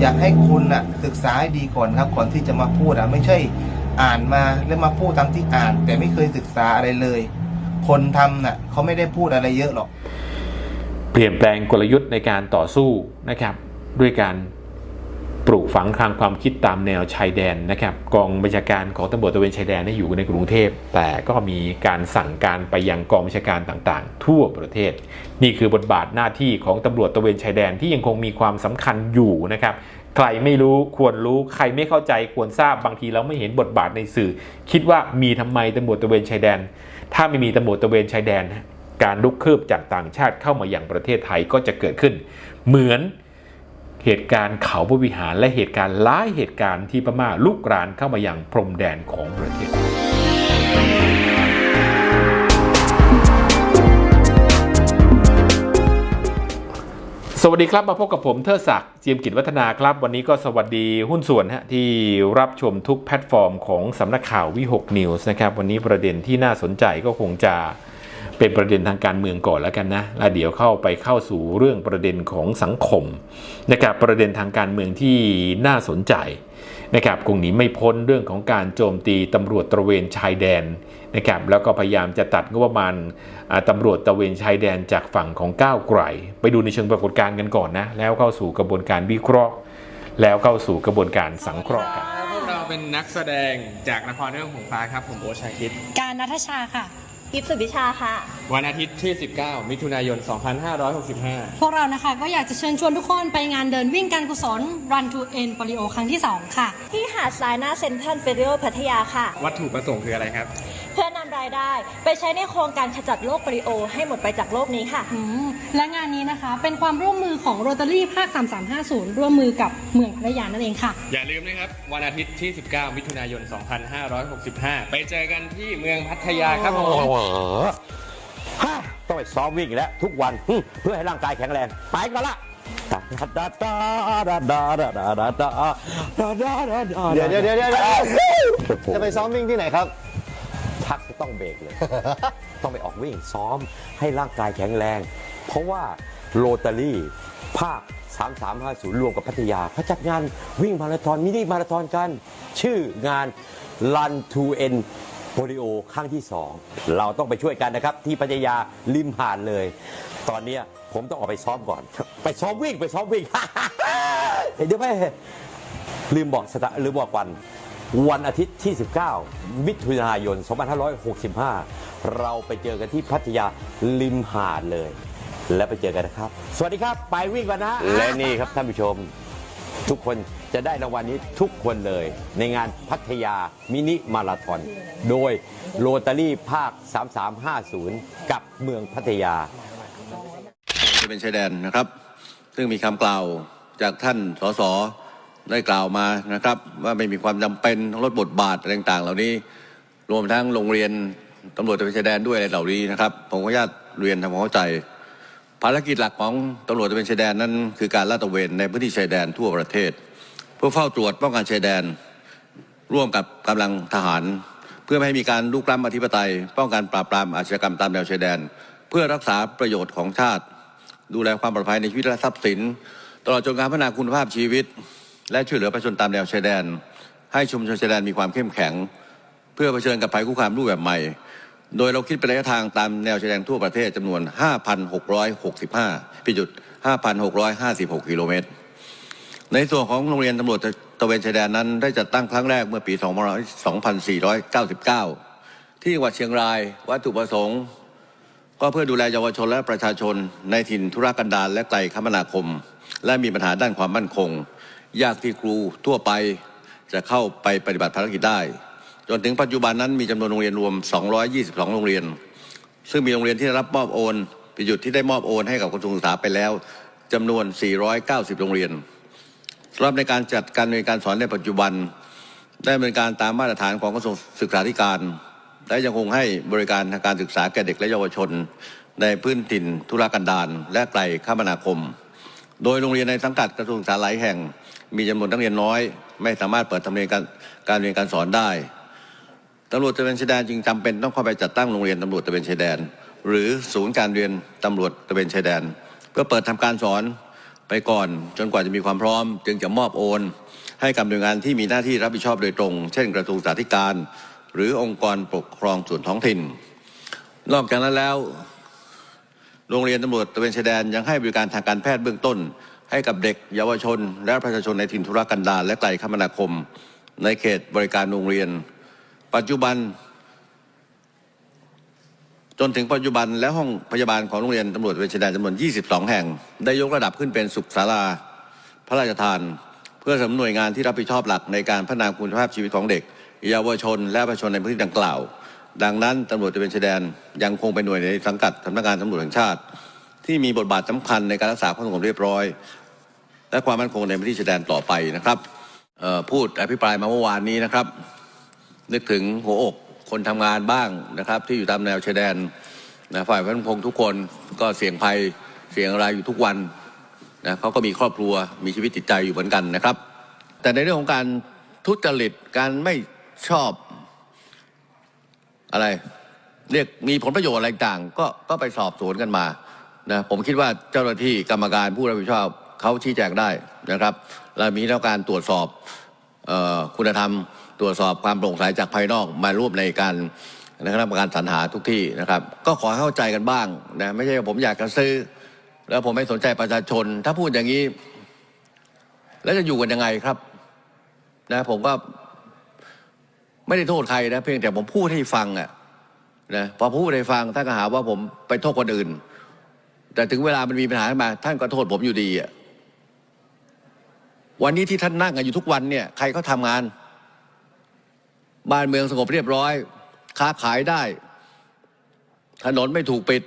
อยากให้คุณน่ะศึกษาให้ดีก่อนครับ ก่อนที่จะมาพูดอะไม่ใช่อ่านมาแล้วมาพูดตามที่อ่าน แต่ไม่เคยศึกษาอะไรเลย คนทำน่ะเขาไม่ได้พูดอะไรเยอะหรอก เปลี่ยนแปลงกลยุทธ์ในการต่อสู้นะครับ ด้วยการ ปลูกฝังทางความคิดตามแนวชายแดนนะครับกองบัญชาการของตำรวจตะเวนชายแดนอยู่ในกรุงเทพ แต่ก็มีการสั่งการไปยังกองบัญชาการต่างๆ ทั่วประเทศ นี่คือบทบาทหน้าที่ของตำรวจตะเวนชายแดนที่ยังคงมีความสำคัญอยู่นะครับใครไม่รู้ควรรู้ใครไม่เข้าใจควรทราบบางทีเราไม่เห็นบทบาทในสื่อ คิดว่ามีทำไมตำรวจตะเวนชายแดน ถ้าไม่มีตำรวจตะเวนชายแดน การลุกคืบจากต่างชาติเข้ามาอย่างประเทศไทยก็จะเกิดขึ้น เหมือน เหตุการณ์เขาพระวิหารและเหตุการณ์หลายเหตุการณ์ที่พม่าลุกรานเข้ามาอย่างพรมแดนของประเทศไทยสวัสดีครับมาพบกับผมเทิดศักดิ์เจียมกิจวัฒนาครับ วันนี้ก็สวัสดีหุ้นส่วนฮะที่รับชมทุกแพลตฟอร์มของสำนักข่าววิหกนิวส์นะครับ วันนี้ประเด็นที่น่าสนใจก็คงจะ เป็นประเด็นทางการเมืองก่อนแล้วกันนะแล้วเดี๋ยวเข้าไปเข้าสู่เรื่องประเด็นของสังคมนะครับประเด็นทางการเมืองที่น่าสนใจนะครับคงหนีไม่พ้นเรื่องของการโจมตีตำรวจตระเวนชายแดนนะครับแล้วก็พยายามจะตัดงบประมาณอ่าตำรวจตระเวนชายแดนจากฝั่งของก้าวไกลไปดูในเชิงปรากฏการณ์กันก่อนนะแล้วเข้าสู่กระบวนการวิเคราะห์ แล้วเข้าสู่กระบวนการสังเคราะห์กันพวกเราเป็นนักแสดงจากนครเรื่องหงส์ฟ้าครับผมโอตชาคิด การนัทชาค่ะ กิฟต์สุวิชาค่ะ วันอาทิตย์ที่ 19 มิถุนายน 2565 พวกเรานะคะก็อยากจะเชิญชวนทุกคนไปงานเดินวิ่งการกุศล Run to End Polio ครั้งที่ 2 ค่ะ ที่หาดทรายหน้าเซ็นทรัลเฟเดอพัทยาค่ะ วัตถุประสงค์คืออะไรครับ เพื่อนำรายได้ ไปใช้ในโครงการขจัดโรคปริโอ ให้หมดไปจากโลกนี้ค่ะและงานนี้นะคะเป็นความร่วมมือของ Rotary ภาค 3350 ร่วมมือกับเมืองพัทยานั่นเองค่ะ อย่าลืมนะครับ วันอาทิตย์ที่ 19 มิถุนายน 2565 ไปเจอกันที่เมืองพัทยาครับผมต้องไปซ้อมวิ่งอีกแล้วทุกวันเพื่อให้ร่างกายแข็งแรง ไปก่อนละดเดี๋ยวเดี๋ยวเดี๋ยวเดี๋ยวจะไปซ้อมวิ่งที่ไหนครับ พักจะต้องเบรกเลย ต้องไปออกวิ่งซ้อมให้ร่างกายแข็งแรง เพราะว่าโรตารี่ภาค 3350 รวมกับพัทยาเขาจัดงานวิ่งมาราธอนมินิมาราธอนกัน ชื่องาน Run to End โปลิโอครั้งที่ 2 เราต้องไปช่วยกันนะครับ ที่พัทยาริมหาดเลย ตอนนี้ผมต้องออกไปซ้อมก่อน ไปซ้อมวิ่งไปซ้อมวิ่งเห็นไหมลืมบอกสถาลืมบอกวัน วันอาทิตย์ที่ 19 มิถุนายน 2565 เราไปเจอกันที่พัทยาริมหาดเลย แล้วไปเจอกันนะครับ สวัสดีครับ ไปวิ่งกันนะ และนี่ครับท่านผู้ชม ทุกคนจะได้รางวัลนี้ทุกคนเลย ในงานพัทยามินิมาราธอนโดยโรตารี่ภาค 3350 กับเมืองพัทยา จะเป็นชายแดนนะครับ ซึ่งมีคำกล่าวจากท่านสส ได้กล่าวมานะครับ ว่าไม่มีความจำเป็นต้องลดบทบาทอะไรต่างๆ เหล่านี้รวมทั้งโรงเรียนตำรวจตระเวนชายแดนด้วยอะไรเหล่านี้นะครับผมขออนุญาตเรียนทำความเข้าใจ ภารกิจหลักของตำรวจตระเวนชายแดนนั้นคือการลาดตระเวนในพื้นที่ชายแดนทั่วประเทศ เพื่อเฝ้าตรวจป้องกันชายแดน ร่วมกับกำลังทหาร เพื่อไม่ให้มีการลุกล้ำอธิปไตย ป้องกันปราบปรามอาชญากรรมตามแนวชายแดน เพื่อรักษาประโยชน์ของชาติ ดูแลความปลอดภัยในชีวิตและทรัพย์สิน ตลอดจนการพัฒนาคุณภาพชีวิต และช่วยเหลือประชาชนตามแนวชายแดน ให้ชุมชนชายแดนมีความเข้มแข็ง เพื่อเผชิญกับภัยคุกคามรูปแบบใหม่ โดยเราคิดเป็นระยะทางตามแนวชายแดนทั่วประเทศจำนวน 5,665พิจุด5,656 กิโลเมตร ในส่วนของโรงเรียนตำรวจตะเวนชายแดนนั้นได้จัดตั้งครั้งแรกเมื่อปี 2499 ที่จังหวัดเชียงราย วัตถุประสงค์ ก็เพื่อดูแลเยาวชนและประชาชนในถิ่นธุรกันดารและไกลคมนาคม และมีปัญหาด้านความมั่นคง ยากที่ครูทั่วไปจะเข้าไปปฏิบัติภารกิจได้ จนถึงปัจจุบันนั้นมีจำนวนโรงเรียนรวม 222 โรงเรียน ซึ่งมีโรงเรียนที่ได้รับมอบโอนป็นหยุดที่ได้มอบโอนให้กับกระทรวงศึกษาไปแล้วจำนวน 490 โรงเรียนสำหรับในการจัดการเรียนการสอนในปัจจุบัน ได้ดำเนินการตามมาตรฐานของกระทรวงศึกษาธิการ และยังคงให้บริการทางการศึกษาแก่เด็กและเยาวชน ในพื้นถิ่นธุรกันดารและไกลคมนาคม โดยโรงเรียนในสังกัดกระทรวงศึกษาหลายแห่งมีจำนวนนักเรียนน้อย ไม่สามารถเปิดทำเรียนการเรียนการสอนได้ตำรวจตะเวนชายแดนจึงจำเป็นต้องเข้าไปจัดตั้งโรงเรียนตำรวจตะเวนชายแดน หรือศูนย์การเรียนตำรวจตะเวนชายแดน เพื่อเปิดทำการสอนไปก่อน จนกว่าจะมีความพร้อม จึงจะมอบโอน ให้กับหน่วยงานที่มีหน้าที่รับผิดชอบโดยตรง เช่น กระทรวงสาธารณสุขหรือองค์กรปกครองส่วนท้องถิ่น นอกจากนั้นแล้ว โรงเรียนตำรวจตะเวนชายแดนยังให้บริการทางการแพทย์เบื้องต้น ให้กับเด็กเยาวชน และประชาชนในถิ่นธุรกันดารและไกลคมนาคม ในเขตบริการโรงเรียน ปัจจุบัน จนถึงปัจจุบันและห้องพยาบาลของโรงเรียนตำรวจตะเวนชายแดนจำนวน 22 แห่ง ได้ยกระดับขึ้นเป็นสุขศาลาพระราชทาน เพื่อสำหน่วยงานที่รับผิดชอบหลักในการพัฒนาคุณภาพชีวิตของเด็ก เยาวชน และประชาชนในพื้นที่ดังกล่าว ดังนั้นตำรวจตะเวนชายแดนยังคงเป็นหน่วยในสังกัดสำนักงานตำรวจแห่งชาติ ที่มีบทบาทสำคัญในการรักษาความสงบเรียบร้อย และความมั่นคงในพื้นที่ชายแดนต่อไปนะครับพูดอภิปรายมาเมื่อวานนี้นะครับ นึกถึงหัวอกคนทำงานบ้างนะครับ ที่อยู่ตามแนวชายแดนนะฝ่ายพระพงทุกคนก็เสี่ยงภัยเสี่ยงอะไรอยู่ทุกวันนะเขาก็มีครอบครัวมีชีวิตจิตใจอยู่เหมือนกันนะครับ แต่ในเรื่องของการทุจริตการไม่ชอบ อะไรเรียกมีผลประโยชน์อะไรต่างก็ก็ไปสอบสวนกันมานะผมคิดว่าเจ้าหน้าที่กรรมการผู้รับผิดชอบเขาชี้แจงได้นะครับเรามีแล้วการตรวจสอบออคุณธรรม ตรวจสอบความโปร่งใสจากภายนอกมาร่วมในการในคณะกรรมการสรรหาทุกที่นะครับ ก็ขอให้เข้าใจกันบ้างนะไม่ใช่ว่าผมอยากจะซื้อ แล้วผมไม่สนใจประชาชน ถ้าพูดอย่างนี้ แล้วจะอยู่กันยังไงครับ นะผมก็ ไม่ได้โทษใครนะเพียงแต่ผมพูดให้ฟังอะนะพอพูดให้ฟังท่านก็หาว่าผมไปโทษคนอื่น แต่ถึงเวลามันมีปัญหาขึ้นมา ท่านก็โทษผมอยู่ดีอะวันนี้ที่ท่านนั่งกันอยู่ทุกวันเนี่ยใครเขาทำงาน บ้านเมืองสงบเรียบร้อย ค้าขายได้ ถนนไม่ถูกปิด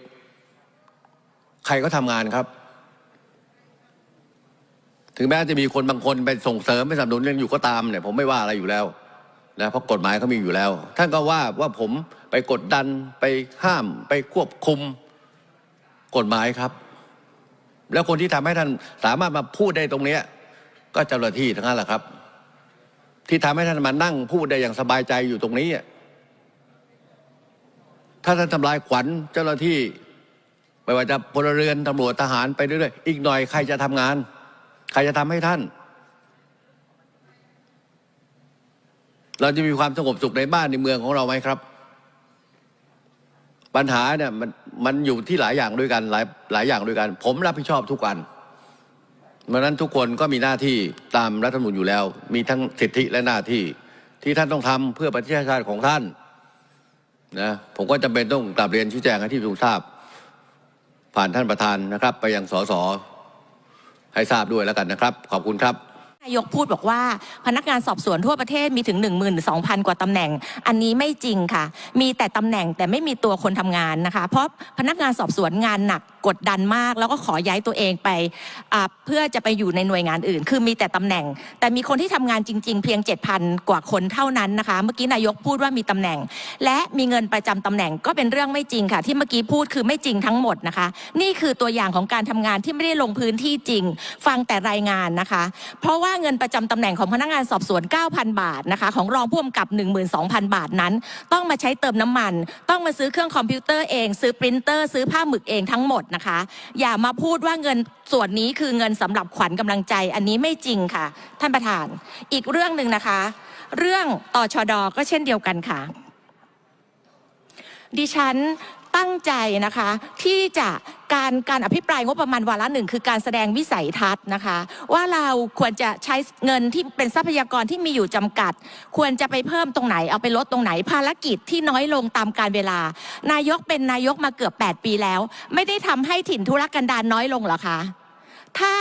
ใครก็ทำงานครับ ถึงแม้จะมีคนบางคนไปส่งเสริมไปสนับสนุนเรื่องอยู่ก็ตามเนี่ยผมไม่ว่าอะไรอยู่แล้ว นะเพราะกฎหมายเขามีอยู่แล้ว ท่านก็ว่าว่าผมไปกดดันไปห้ามไปควบคุมกฎหมายครับ แล้วคนที่ทำให้ท่านสามารถมาพูดได้ตรงเนี้ย ก็เจ้าหน้าที่ทั้งนั้นแหละครับ ที่ทำให้ท่านมานั่งพูดได้อย่างสบายใจอยู่ตรงนี้ถ้าท่านทำลายขวัญเจ้าหน้าที่ ไม่ว่าจะพลเรือนตำรวจทหารไปเรื่อยๆอีกหน่อยใครจะทำงาน ใครจะทำให้ท่าน เราจะมีความสงบสุขในบ้านในเมืองของเราไหมครับ ปัญหาเนี่ยมันมันอยู่ที่หลายอย่างด้วยกันหลายหลายอย่างด้วยกัน ผมรับผิดชอบทุกอันเพราะนั้นทุกคนก็มีหน้าที่ตามรัฐธรรมนูญอยู่แล้ว มีทั้งสิทธิและหน้าที่ ที่ท่านต้องทำเพื่อประเทศชาติของท่านนะผมก็จำเป็นต้องกลับเรียนชี้แจงให้ที่ประชุมทราบ ผ่านท่านประธานนะครับ ไปยังสสให้ทราบด้วยแล้วกันนะครับ ขอบคุณครับ นายกพูดบอกว่าพนักงานสอบสวนทั่วประเทศมีถึง 12,000 กว่าตำแหน่ง อันนี้ไม่จริงค่ะ มีแต่ตำแหน่งแต่ไม่มีตัวคนทำงานนะคะ เพราะพนักงานสอบสวนงานหนักกดดันมาก แล้วก็ขอย้ายตัวเองไปเพื่อจะไปอยู่ในหน่วยงานอื่น คือมีแต่ตำแหน่ง แต่มีคนที่ทำงานจริง ๆ เพียง 7,000 กว่าคนเท่านั้นนะคะ เมื่อกี้นายกพูดว่ามีตำแหน่ง และมีเงินประจำตำแหน่งก็เป็นเรื่องไม่จริงค่ะ ที่เมื่อกี้พูดคือไม่จริงทั้งหมดนะคะ นี่คือตัวอย่างของการทำงานที่ไม่ได้ลงพื้นที่จริง ฟังแต่รายงานนะคะ เพราะว่าเงินประจำตำแหน่งของพนักงานสอบสวน 9,000 บาทนะคะ ของรองผู้กำกับ 12,000 บาทนั้น ต้องมาใช้เติมน้ำมัน ต้องมาซื้อเครื่องคอมพิวเตอร์เอง ซื้อปรินเตอร์ ซื้อผ้าหมึกเองทั้งหมดนะคะ อย่ามาพูดว่าเงินส่วนนี้คือเงินสำหรับขวัญกำลังใจ อันนี้ไม่จริงค่ะ ท่านประธาน อีกเรื่องหนึ่งนะคะ เรื่องต่อชดอก็เช่นเดียวกันค่ะ ดิฉัน ตั้งใจนะคะที่จะการการอภิปรายงบประมาณวาระหนึ่งคือการแสดงวิสัยทัศน์นะคะ ว่าเราควรจะใช้เงินที่เป็นทรัพยากรที่มีอยู่จำกัด ควรจะไปเพิ่มตรงไหนเอาไปลดตรงไหนภารกิจที่น้อยลงตามการเวลา นายกเป็นนายกมาเกือบ 8 ปีแล้ว ไม่ได้ทำให้ถิ่นธุรกันดารน้อยลงหรอคะถ้า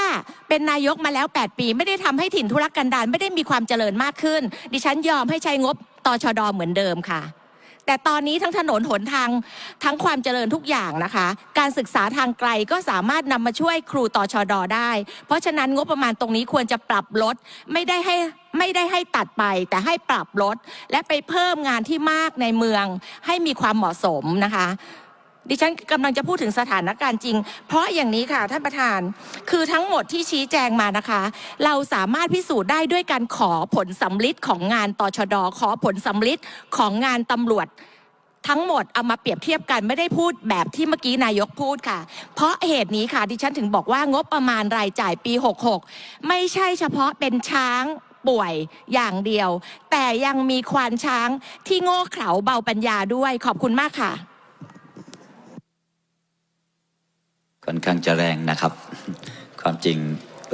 เป็นนายกมาแล้ว 8 ปี ไม่ได้ทำให้ถิ่นธุรกันดารไม่ได้มีความเจริญมากขึ้น ดิฉันยอมให้ใช้งบตชดเหมือนเดิมค่ะ แต่ตอนนี้ทั้งถนนหนทางทั้งความเจริญทุกอย่างนะคะ การศึกษาทางไกลก็สามารถนำมาช่วยครูต่อชดอได้ เพราะฉะนั้นงบประมาณตรงนี้ควรจะปรับลดไม่ได้ให้ไม่ได้ให้ตัดไปแต่ให้ปรับลด และไปเพิ่มงานที่มากในเมืองให้มีความเหมาะสมนะคะ ดิฉันกำลังจะพูดถึงสถานการณ์จริง เพราะอย่างนี้ค่ะท่านประธาน คือทั้งหมดที่ชี้แจงมานะคะ เราสามารถพิสูจน์ได้ด้วยการขอผลสำลิดของงานตชด ขอผลสำลิดของงานตำรวจทั้งหมดเอามาเปรียบเทียบกันไม่ได้พูดแบบที่เมื่อกี้นายกพูดค่ะ เพราะเหตุนี้ค่ะดิฉันถึงบอกว่างบประมาณรายจ่ายปี 66 ไม่ใช่เฉพาะเป็นช้างป่วยอย่างเดียว แต่ยังมีควานช้างที่โง่เขลาเบาปัญญาด้วยขอบคุณมากค่ะ ค่อนข้างจะแรงนะครับ ความจริง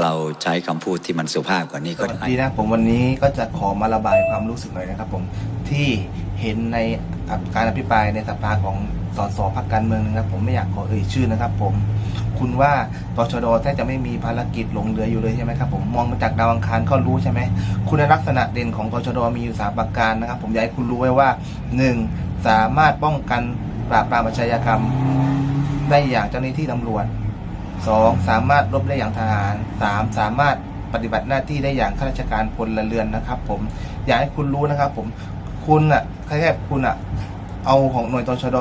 เราใช้คำพูดที่มันสุภาพกว่านี้ก็ได้ดีนะผมวันนี้ก็จะขอมาระบายความรู้สึกหน่อยนะครับ ผมที่เห็นในการอภิปรายในสภาของสสพักการเมืองนะครับ ผมไม่อยากขอเอ่ยชื่อนะครับ ผม คุณว่าตชดแทบจะไม่มีภารกิจหลงเหลืออยู่เลยใช่ไหมครับผมมองมาจากดาวอังคารก็รู้ใช่ไหมคุณลักษณะเด่นของตชดมีอยู่สามประการนะครับ ผมอยากให้คุณรู้ไว้ว่าหนึ่งสามารถป้องกันปราบปรามอาชญากรรม ได้อย่างเจ้าหน้าที่ตำรวจสองสามารถรบได้อย่างทหารสามสามารถปฏิบัติหน้าที่ได้อย่างข้าราชการพลเรือนนะครับ ผมอยากให้คุณรู้นะครับ ผมคุณอะแค่คุณอะเอาของหน่วยตชด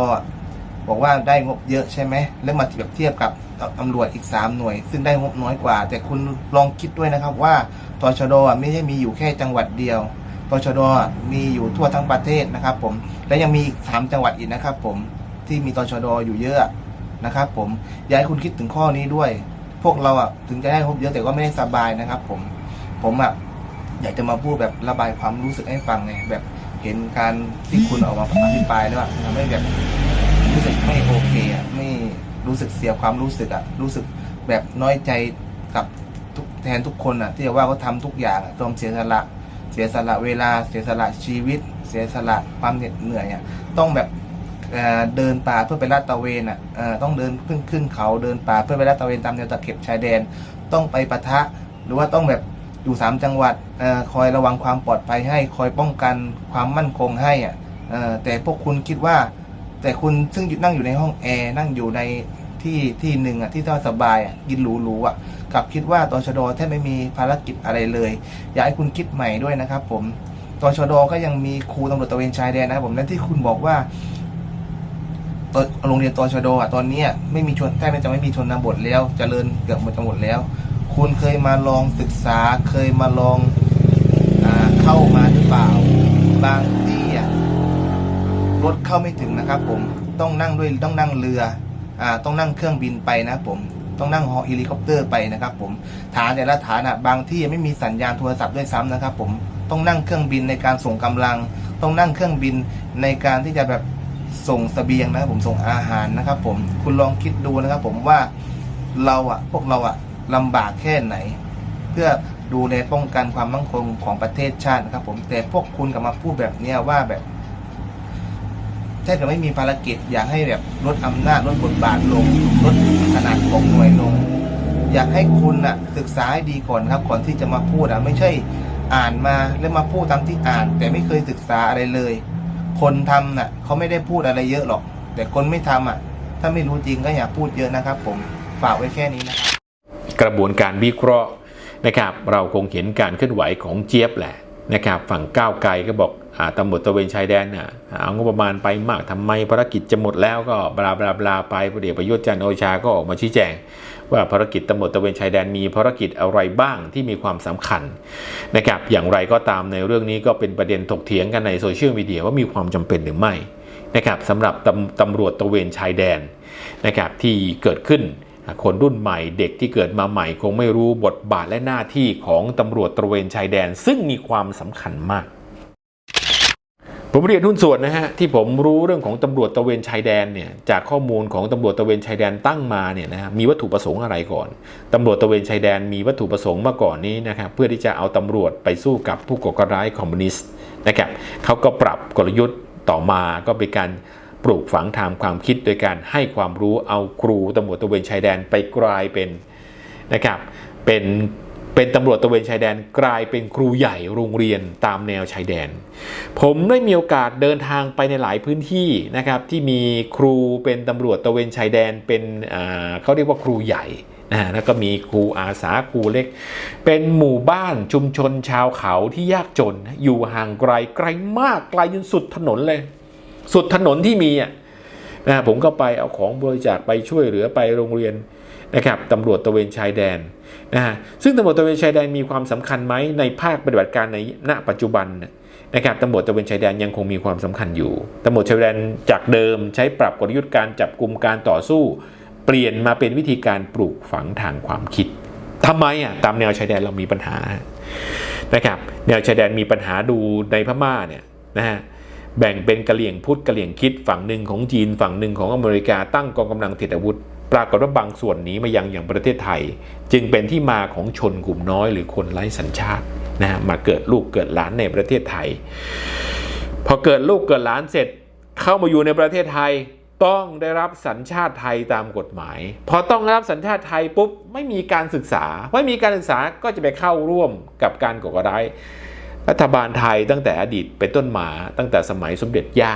บอกว่าได้งบเยอะใช่ไหมแล้วมาเปรียบเทียบกับตำรวจอีก 3 หน่วย ซึ่งได้งบน้อยกว่า แต่คุณลองคิดด้วยนะครับว่าตชดไม่ใช่มีอยู่แค่จังหวัดเดียวตชดมีอยู่ทั่วทั้งประเทศนะครับ ผมและยังมีอีกสามจังหวัดอีกนะครับ ผมที่มีตชดอยู่เยอะ นะครับ ผมอยากให้คุณคิดถึงข้อนี้ด้วย พวกเราอะถึงจะได้งบเยอะแต่ก็ไม่ได้สบายนะครับ ผมผมอะอยากจะมาพูดแบบระบายความรู้สึกให้ฟังไงแบบเห็นการที่คุณออกมาอภิปรายแล้วอะทำให้แบบรู้สึกไม่โอเคอะไม่รู้สึกเสียความรู้สึกอะรู้สึกแบบน้อยใจกับทุกแทนทุกคนอะ ที่ว่าเขาทำทุกอย่างอะต้องเสียสละเสียสละเวลาเสียสละชีวิต เสียสละความเหน็ดเหนื่อยอะต้องแบบ เดินป่าเพื่อไปลาดตระเวนอะเอ่อต้องเดินขึ้นขึ้นเขาเดินป่าเพื่อไปลาดตระเวนตามแนวตะเข็บชายแดน ต้องไปปะทะ หรือว่าต้องแบบอยู่สามจังหวัดอคอยระวังความปลอดภัยให้ คอยป้องกันความมั่นคงให้อะแต่พวกคุณคิดว่า แต่คุณซึ่งนั่งอยู่ในห้องแอร์นั่งอยู่ในที่ที่หนึ่งอะที่สบายอะกินหรูๆอะกลับคิดว่าตชดแทบไม่มีภารกิจอะไรเลย อยากให้คุณคิดใหม่ด้วยนะครับ ผมตชดก็ยังมีครูตำรวจตะเวนชายแดนนะครับผมและที่คุณบอกว่า ตโรงเรียนตชดอะตอนเนี้ยไม่มีชนแทบจะไม่มีชนบทแล้วเจริญเกือบหมดจะหมดแล้ว คุณเคยมาลองศึกษาเคยมาลองอเข้ามาหรือเปล่า บางที่อะรถเข้าไม่ถึงนะครับ ผมต้องนั่งด้วยต้องนั่งเรืออ่าต้องนั่งเครื่องบินไปนะผมต้องนั่งฮอเฮลิคอปเตอร์ไปนะครับผมฐานแต่ละฐานอะบางที่ไม่มีสัญญาณโทรศัพท์ด้วยซ้ำนะครับ ผมต้องนั่งเครื่องบินในการส่งกำลัง ต้องนั่งเครื่องบินในการที่จะแบบ ส่งเสบียงนะครับผมส่งอาหารนะครับ ผมคุณลองคิดดูนะครับ ผมว่าเราอะพวกเราอะลำบากแค่ไหน เพื่อดูแลป้องกันความมั่นคงของประเทศชาตินะครับ ผมแต่พวกคุณกลับมาพูดแบบเนี้ยว่าแบบแทบจะไม่มีภารกิจอยากให้แบบลดอำนาจลดบทบาทลงลดขนาดของหน่วยลง อยากให้คุณน่ะศึกษาให้ดีก่อนครับ ก่อนที่จะมาพูดอะไม่ใช่อ่านมาแล้วมาพูดตามที่อ่าน แต่ไม่เคยศึกษาอะไรเลย คนทำน่ะเขาไม่ได้พูดอะไรเยอะหรอก แต่คนไม่ทำอะ ถ้าไม่รู้จริงก็อย่าพูดเยอะนะครับ ผมฝากไว้แค่นี้นะครับกระบวนการวิเคราะห์นะครับ เราคงเห็นการเคลื่อนไหวของเจี๊ยบแหละนะครับ ฝั่งก้าวไกลก็บอกอาตำรวจตะเวนชายแดนน่ะเอางบประมาณไปมากทำไมภารกิจจะหมดแล้วก็บลาบลาบลาไปพลเอกประยุทธ์จันโอชาก็ออกมาชี้แจง ว่าภารกิจตำรวจตะเวนชายแดนมีภารกิจอะไรบ้างที่มีความสำคัญนะครับอย่างไรก็ตามในเรื่องนี้ก็เป็นประเด็นถกเถียงกันในโซเชียลมีเดียว่ามีความจำเป็นหรือไม่นะครับสำหรับตำตำรวจตะเวนชายแดนนะครับที่เกิดขึ้นคนรุ่นใหม่เด็กที่เกิดมาใหม่คงไม่รู้บทบาทและหน้าที่ของตำรวจตระเวนชายแดน ซึ่งมีความสำคัญมาก ผมเรียนหุ้นส่วนนะฮะที่ผมรู้เรื่องของตำรวจตะเวนชายแดนเนี่ยจากข้อมูลของตำรวจตะเวนชายแดนตั้งมาเนี่ยนะฮะมีวัตถุประสงค์อะไรก่อนตำรวจตะเวนชายแดนมีวัตถุประสงค์มาก่อนนี้นะครับเพื่อที่จะเอาตำรวจไปสู้กับผู้ก่อการร้ายคอมมิวนิสต์นะครับเขาก็ปรับกลยุทธ์ต่อมาก็เป็นการปลูกฝังทางความคิดโดยการให้ความรู้เอาครูตำรวจตะเวนชายแดนไปกลายเป็นนะครับเป็น เป็นตำรวจตะเวนชายแดนกลายเป็นครูใหญ่โรงเรียนตามแนวชายแดน ผมได้มีโอกาสเดินทางไปในหลายพื้นที่นะครับที่มีครูเป็นตำรวจตะเวนชายแดนเป็นอ่าเขาเรียกว่าครูใหญ่นะฮะแล้วก็มีครูอาสาครูเล็ก เป็นหมู่บ้านชุมชนชาวเขาที่ยากจน อยู่ห่างไกลไกลมากไกลจนสุดถนนเลย สุดถนนที่มีอะนะผมก็ไปเอาของบริจาคไปช่วยเหลือไปโรงเรียนนะครับตำรวจตะเวนชายแดน นะฮะซึ่งตำรวจตระเวนชายแดนมีความสำคัญไหมในภาคปฏิบัติการในณปัจจุบันนะครับตำรวจตระเวนชายแดนยังคงมีความสำคัญอยู่ตำรวจชายแดนจากเดิมใช้ปรับกลยุทธ์การจับกลุ่มการต่อสู้ เปลี่ยนมาเป็นวิธีการปลูกฝังทางความคิดทำไมอะตามแนวชายแดนเรามีปัญหานะครับแนวชายแดนมีปัญหาดูในพม่าเนี่ยนะฮะแบ่งเป็นกะเหลี่ยงพุทธกะเหลี่ยงคิดฝั่งหนึ่งของจีนฝั่งหนึ่งของอเมริกาตั้งกองกำลังติดอาวุธ ปรากฏว่าบางส่วนหนีมายังอย่างประเทศไทย จึงเป็นที่มาของชนกลุ่มน้อยหรือคนไร้สัญชาตินะฮะมาเกิดลูกเกิดหลานในประเทศไทย พอเกิดลูกเกิดหลานเสร็จเข้ามาอยู่ในประเทศไทยต้องได้รับสัญชาติไทยตามกฎหมาย พอต้องได้รับสัญชาติไทยปุ๊บไม่มีการศึกษา ไม่มีการศึกษาก็จะไปเข้าร่วมกับการก่อการร้ายรัฐบาลไทยตั้งแต่อดีตเป็นต้นมาตั้งแต่สมัยสมเด็จย่า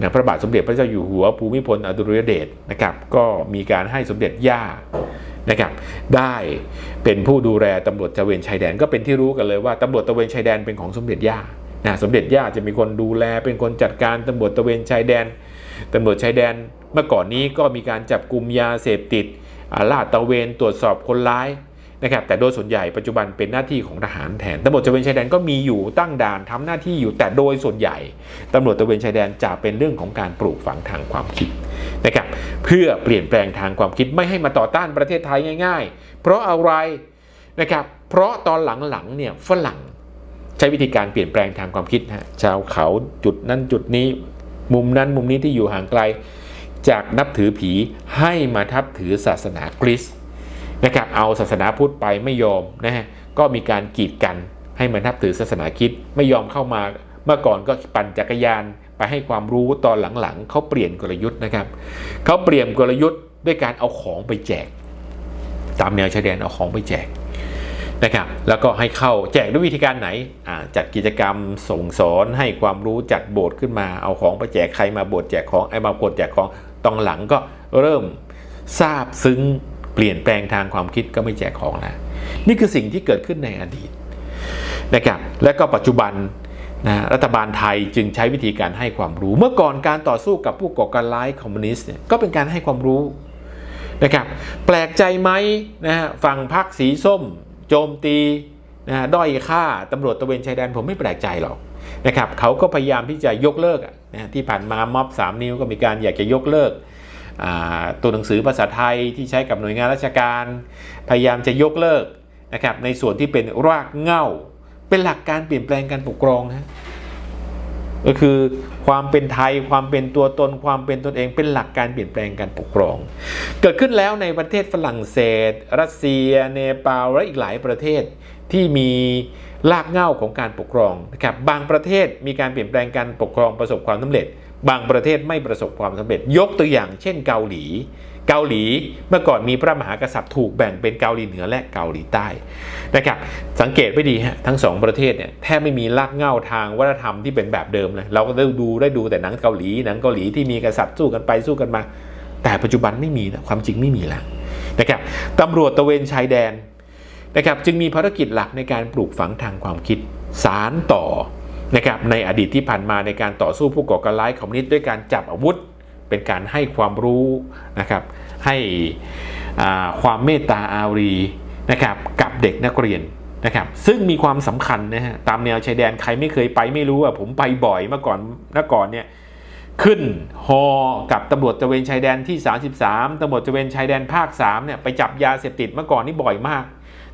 นะพระบาทสมเด็จพระเจ้าอยู่หัวภูมิพลอดุลยเดชนะครับก็มีการให้สมเด็จย่านะครับได้เป็นผู้ดูแลตำรวจตะเวนชายแดนก็เป็นที่รู้กันเลยว่าตำรวจตะเวนชายแดนเป็นของสมเด็จย่านะสมเด็จย่าจะมีคนดูแลเป็นคนจัดการตำรวจตะเวนชายแดนตำรวจชายแดนเมื่อก่อนนี้ก็มีการจับกลุ่มยาเสพติดอ่าลาดตะเวนตรวจสอบคนร้าย นะครับแต่โดยส่วนใหญ่ปัจจุบันเป็นหน้าที่ของทหารแทนตำรวจตระเวนชายแดนก็มีอยู่ตั้งด่านทำหน้าที่อยู่แต่โดยส่วนใหญ่ตำรวจตระเวนชายแดนจะเป็นเรื่องของการปลูกฝังทางความคิดนะครับเพื่อเปลี่ยนแปลงทางความคิดไม่ให้มาต่อต้านประเทศไทยง่าย ๆ เพราะอะไรนะครับเพราะตอนหลังๆเนี่ยฝรั่งใช้วิธีการเปลี่ยนแปลงทางความคิดฮะชาวเขาจุดนั้นจุดนี้ มุมนั้นมุมนี้ที่อยู่ห่างไกล จากนับถือผีให้มาทับถือศาสนากริสต์ นะครับเอาศาสนาพุทธไปไม่ยอมนะฮะก็มีการกีดกันให้มานับถือศาสนาคิดไม่ยอมเข้ามา เมื่อก่อนก็ปั่นจักรยานไปให้ความรู้ตอนหลังๆเขาเปลี่ยนกลยุทธ์นะครับเขาเปลี่ยนกลยุทธ์ด้วยการเอาของไปแจก ตามแนวชายแดนเอาของไปแจกนะครับแล้วก็ให้เข้าแจกด้วยวิธีการไหนจัดกิจกรรมส่งสอนให้ความรู้จัดโบสถ์ขึ้นมาเอาของไปแจกใครมาโบสถ์แจกของไอ้มาโบสถ์แจกของตอนหลังก็เริ่มทราบซึ้ง เปลี่ยนแปลงทางความคิดก็ไม่แจกของแล้วนี่คือสิ่งที่เกิดขึ้นในอดีตนะครับและก็ปัจจุบันนะรัฐบาลไทยจึงใช้วิธีการให้ความรู้ เมื่อก่อนการต่อสู้กับผู้ก่อการร้ายคอมมิวนิสต์เนี่ยก็เป็นการให้ความรู้นะครับแปลกใจไหมนะฮะฝั่งพรรคสีส้ม โจมตีนะด้อยค่าตำรวจตะเวนชายแดนผมไม่แปลกใจหรอกนะครับเขาก็พยายามที่จะยกเลิกนะที่ผ่านมาม็อบ3นิ้วก็มีการอยากจะยกเลิก ตัวหนังสือภาษาไทยที่ใช้กับหน่วยงานราชการ พยายามจะยกเลิกนะครับในส่วนที่เป็นรากเหง้า เป็นหลักการเปลี่ยนแปลงการปกครองฮะก็คือความเป็นไทยความเป็นตัวตนความเป็นตนเองเป็นหลักการเปลี่ยนแปลงการปกครอง เกิดขึ้นแล้วในประเทศฝรั่งเศส รัสเซีย เนปาลและอีกหลายประเทศที่มีรากเหง้าของการปกครองนะครับบางประเทศมีการเปลี่ยนแปลงการปกครองประสบความสำเร็จ บางประเทศไม่ประสบความสำเร็จ ยกตัวอย่างเช่นเกาหลี เกาหลีเมื่อก่อนมีพระมหากษัตริย์ถูกแบ่งเป็นเกาหลีเหนือและเกาหลีใต้นะครับสังเกตไว้ดีฮะทั้งสองประเทศเนี่ยแทบไม่มีรากเหง้าทางวัฒนธรรมที่เป็นแบบเดิมเลยเราก็ได้ดูได้ดูแต่หนังเกาหลีหนังเกาหลีที่มีกษัตริย์สู้กันไปสู้กันมา แต่ปัจจุบันไม่มีนะความจริงไม่มีแล้วนะครับตำรวจตะเวนชายแดนนะครับจึงมีภารกิจหลักในการปลูกฝังทางความคิดสารต่อ นะครับในอดีตที่ผ่านมาในการต่อสู้ผู้ก่อการร้ายคอมมิวนิสต์ด้วยการจับอาวุธ เป็นการให้ความรู้นะครับให้ความเมตตาอารีนะครับกับเด็กนักเรียนนะครับซึ่งมีความสำคัญนะฮะตามแนวชายแดนใครไม่เคยไปไม่รู้อะผมไปบ่อยเมื่อก่อนเมื่อก่อนเนี่ยขึ้นฮอกับตำรวจตะเวนชายแดนที่ 33ตำรวจตะเวนชายแดนภาค3เนี่ยไปจับยาเสพติดเมื่อก่อนนี่บ่อยมาก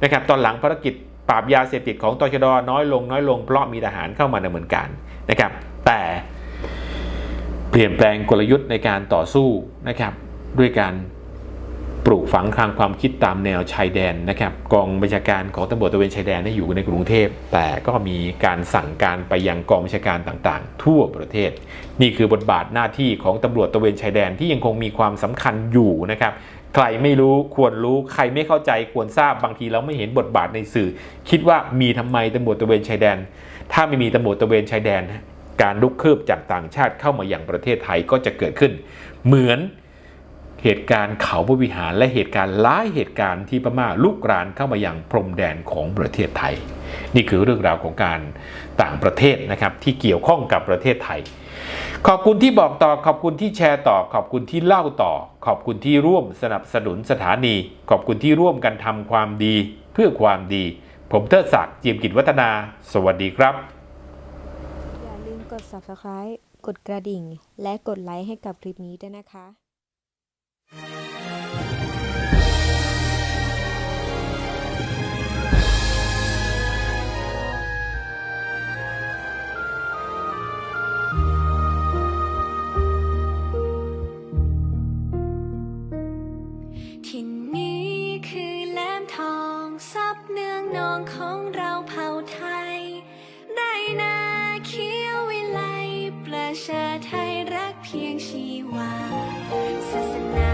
นะครับตอนหลังภารกิจ ปราบยาเสพติดของตชดน้อยลงน้อยลงเพราะมีทหารเข้ามาดำเนินการนะครับ แต่เปลี่ยนแปลงกลยุทธ์ในการต่อสู้นะครับด้วยการปลูกฝังทางความคิดตามแนวชายแดนนะครับกองบัญชาการของตำรวจตะเวนชายแดนนี่อยู่ในกรุงเทพ แต่ก็มีการสั่งการไปยังกองบัญชาการต่างๆ ทั่วประเทศ นี่คือบทบาทหน้าที่ของตำรวจตะเวนชายแดนที่ยังคงมีความสำคัญอยู่นะครับ ใครไม่รู้ควรรู้ใครไม่เข้าใจควรทราบบางทีเราไม่เห็นบทบาทในสื่อ คิดว่ามีทำไมตำรวจตะเวนชายแดน ถ้าไม่มีตำรวจตะเวนชายแดน การลุกคืบจากต่างชาติเข้ามาอย่างประเทศไทยก็จะเกิดขึ้น เหมือนเหตุการณ์เขาพระวิหารและเหตุการณ์หลายเหตุการณ์ที่พม่าลุกรานเข้ามาอย่างพรมแดนของประเทศไทย นี่คือเรื่องราวของการต่างประเทศนะครับที่เกี่ยวข้องกับประเทศไทย ขอบคุณที่บอกต่อขอบคุณที่แชร์ต่อ ขอบคุณที่เล่าต่อ ขอบคุณที่ร่วมสนับสนุนสถานี ขอบคุณที่ร่วมกันทำความดี เพื่อความดี ผมเทิดศักดิ์เจียมกิจวัฒนา สวัสดีครับ อย่าลืมกด subscribe กดกระดิ่ง และกดไลค์ให้กับคลิปนี้ด้วยนะคะ ชาไทยรักเพียงชีวาศาสนา